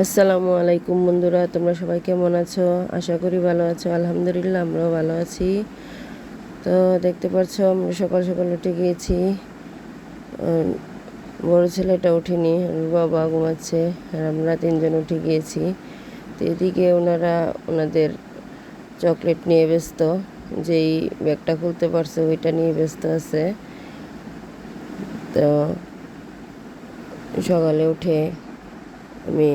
আসসালামু আলাইকুম বন্ধুরা, তোমরা সবাই কেমন আছো? আশা করি ভালো আছো, আলহামদুলিল্লাহ আমরাও ভালো আছি। তো দেখতে পাচ্ছ, আমরা সকাল সকাল উঠে গিয়েছি। বড় ছেলেটা উঠিনি বাবা ঘুমাচ্ছে, আর আমরা তিনজন উঠে গিয়েছি। তো এদিকে ওনারা ওনাদের চকলেট নিয়ে ব্যস্ত, যেই ব্যাগটা খুলতে পারছে ওইটা নিয়ে ব্যস্ত আছে। তো সকালে উঠে আমি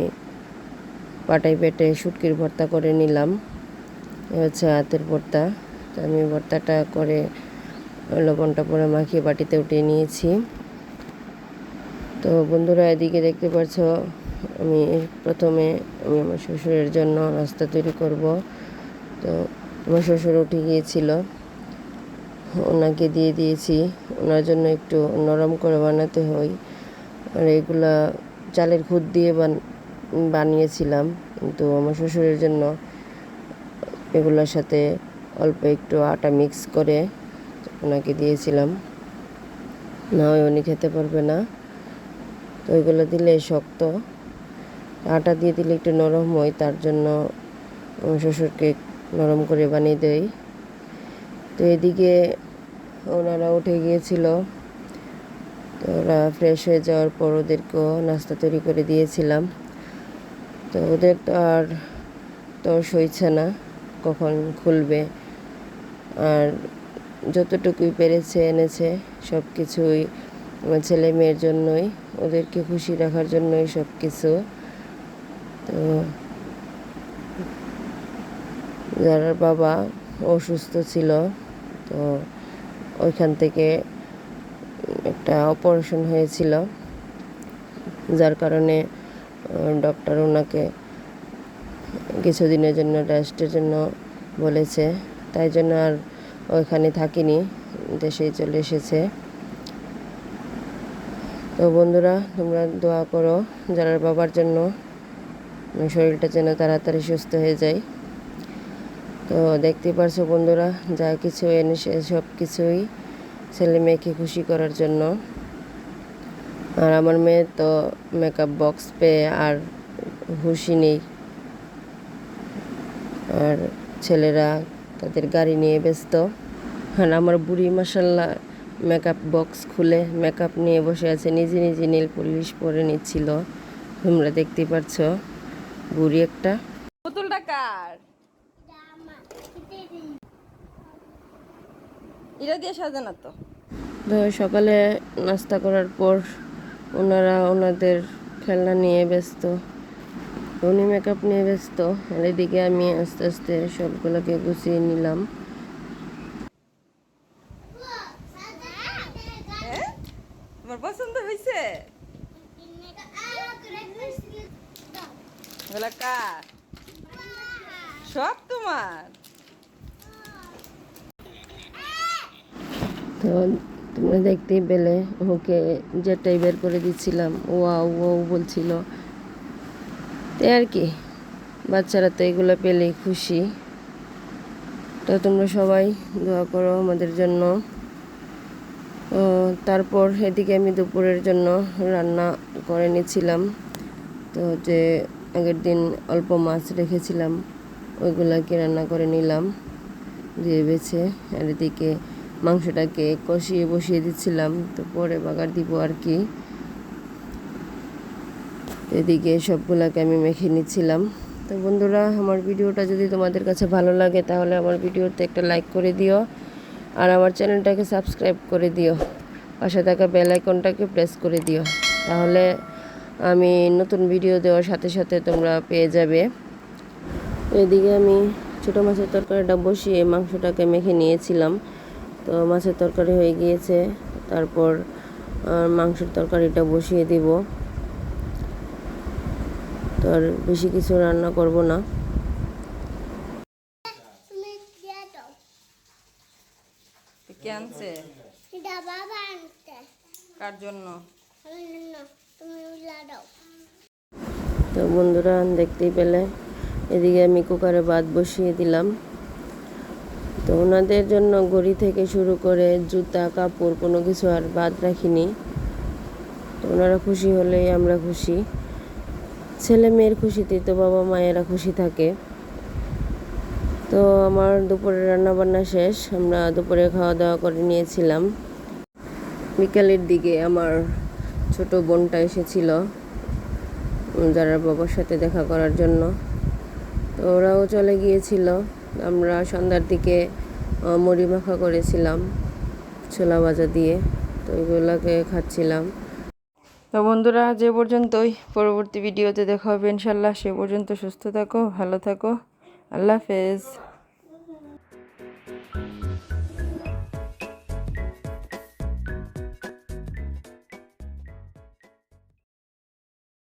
পাটাই পেটে শুটকির ভর্তা করে নিলাম। এ হচ্ছে হাতের ভর্তা। আমি ভর্তাটা করে লবণটা পরে মাখিয়ে বাটিতে উঠিয়ে নিয়েছি। তো বন্ধুরা, এদিকে দেখতে পাচ্ছ আমি প্রথমে আমি আমার শ্বশুরের জন্য নাস্তা তৈরি করব। তো আমার শ্বশুর উঠে গিয়েছিল। ওনাকে দিয়ে দিয়েছি। ওনার জন্য একটু নরম করে বানাতে হয়। আর এগুলা চালের খুদ দিয়ে বান, বানিয়েছিলাম। কিন্তু আমার শ্বশুরের জন্য এগুলোর সাথে অল্প একটু আটা মিক্স করে ওনাকে দিয়েছিলাম। না হয় উনি খেতে পারবে না। তো ওইগুলো দিলে শক্ত। আটা দিয়ে দিলে একটু নরম হয়, তার জন্য শ্বশুরকে নরম করে বানিয়ে দেই। তো এদিকে ওনারা উঠে গিয়েছিল। তো ওরা ফ্রেশ হয়ে যাওয়ার পর ওদেরকেও নাস্তা তৈরি করে দিয়েছিলাম। তো ওদের তো আর তো সইছে না, কখন খুলবে। আর যতটুকুই পেরেছে, এনেছে সব কিছুই ছেলে মেয়ের জন্যই, ওদেরকে খুশি রাখার জন্যই সব কিছু তো যার বাবা অসুস্থ ছিল, তো ওইখান থেকে একটা অপারেশন হয়েছিল, যার কারণে ডক্টর ওনাকে কিছুদিনের জন্য রেস্টের জন্য বলেছে। তাই জন্য আর ওইখানে থাকিনি দেশেই চলে এসেছে। তো বন্ধুরা, তোমরা দোয়া করো যারা বাবার জন্য। শরীরটা যেন তাড়াতাড়ি সুস্থ হয়ে যায়। তো দেখতে পারছ বন্ধুরা, যা কিছু এনেছে সব কিছুই ছেলে মেয়েকে খুশি করার জন্য। আর আমার মেয়ে তো মেকআপ বক্স পেয়ে আর খুশি নেই। আর ছেলেরা তাদের গাড়ি নিয়ে ব্যস্ত। আর আমার বুড়ি মাসাল্লাহ মেকআপ বক্স খুলে মেকআপ নিয়ে বসে আছে নিজে নিজে নীল পুলিশ পরে নিচ্ছিল। তোমরা দেখতে পাচ্ছ বুড়ি একটা। পুতুলটা কার? এটা দিয়ে সাজানো তো। তো সকালে নাস্তা করার পর ওনারা ওনাদের খেলনা নিয়ে ব্যস্ত উনি মেকআপ নিয়ে ব্যস্ত আর এদিকে আমি আস্তে আস্তে সবগুলোকে গুছিয়ে নিলাম। হ্যাঁ? পছন্দ হয়েছে? কার? সব তোমার? তো তোমরা দেখতেই পেলে ওকে যেটাই বের করে দিচ্ছিলাম। ওয়া ও বলছিল। তাই আর কি, বাচ্চারা তো এগুলো পেলেই খুশি। তো তোমরা সবাই দোয়া করো আমাদের জন্য। তারপর এদিকে আমি দুপুরের জন্য রান্না করে নিয়েছিলাম তো যে আগের দিন অল্প মাছ রেখেছিলাম, ওইগুলাকে রান্না করে নিলাম। দিয়ে বেছে, আর এদিকে মাংসটাকে কষিয়ে বসিয়ে দিচ্ছিলাম, তো পরে বাগার দিব আর কি। এদিকে সবগুলাকে আমি মেখে নিচ্ছিলাম। তো বন্ধুরা, আমার ভিডিওটা যদি তোমাদের কাছে ভালো লাগে, তাহলে আমার ভিডিওতে একটা লাইক করে দিও আর আমার চ্যানেলটাকে সাবস্ক্রাইব করে দিও। পাশে থাকা বেল আইকনটাকে প্রেস করে দিও। তাহলে আমি নতুন ভিডিও দেওয়ার সাথে সাথে তোমরা পেয়ে যাবে। এদিকে আমি ছোটো মাছের তরকারিটা বসিয়ে মাংসটাকে মেখে নিয়েছিলাম। তো মাছের তরকারি হয়ে গিয়েছে। তারপর আহ, মাংসের তরকারিটা বসিয়ে দিব। তো আর বেশি কিছু রান্না করব না। কে আনছে? কার জন্য? তো বন্ধুরা দেখতেই পেলে। এদিকে আমি কুকারে ভাত বসিয়ে দিলাম। তো ওনাদের জন্য ঘড়ি থেকে শুরু করে জুতা, কাপড় কোনো কিছু আর বাদ রাখিনি। তো ওনারা খুশি হলেই আমরা খুশি। ছেলে মেয়ের খুশিতেই তো বাবা মায়েরা খুশি থাকে। তো আমার দুপুরে রান্না বান্না শেষ। আমরা দুপুরে খাওয়া দাওয়া করে নিয়েছিলাম। বিকালের দিকে আমার ছোট বোনটা এসেছিল যারা বাবার সাথে দেখা করার জন্য। তো ওরাও চলে গিয়েছিল। আমরা সন্ধ্যার দিকে মুড়ি মাখা করেছিলাম, ছোলা বাজা দিয়ে, তো ওইগুলোকে খাচ্ছিলাম। তো বন্ধুরা যে পর্যন্তই। পরবর্তী ভিডিওতে দেখা হবে ইনশাল্লাহ। সে পর্যন্ত সুস্থ থাকো, ভালো থাকো। আল্লাহ হাফেজ।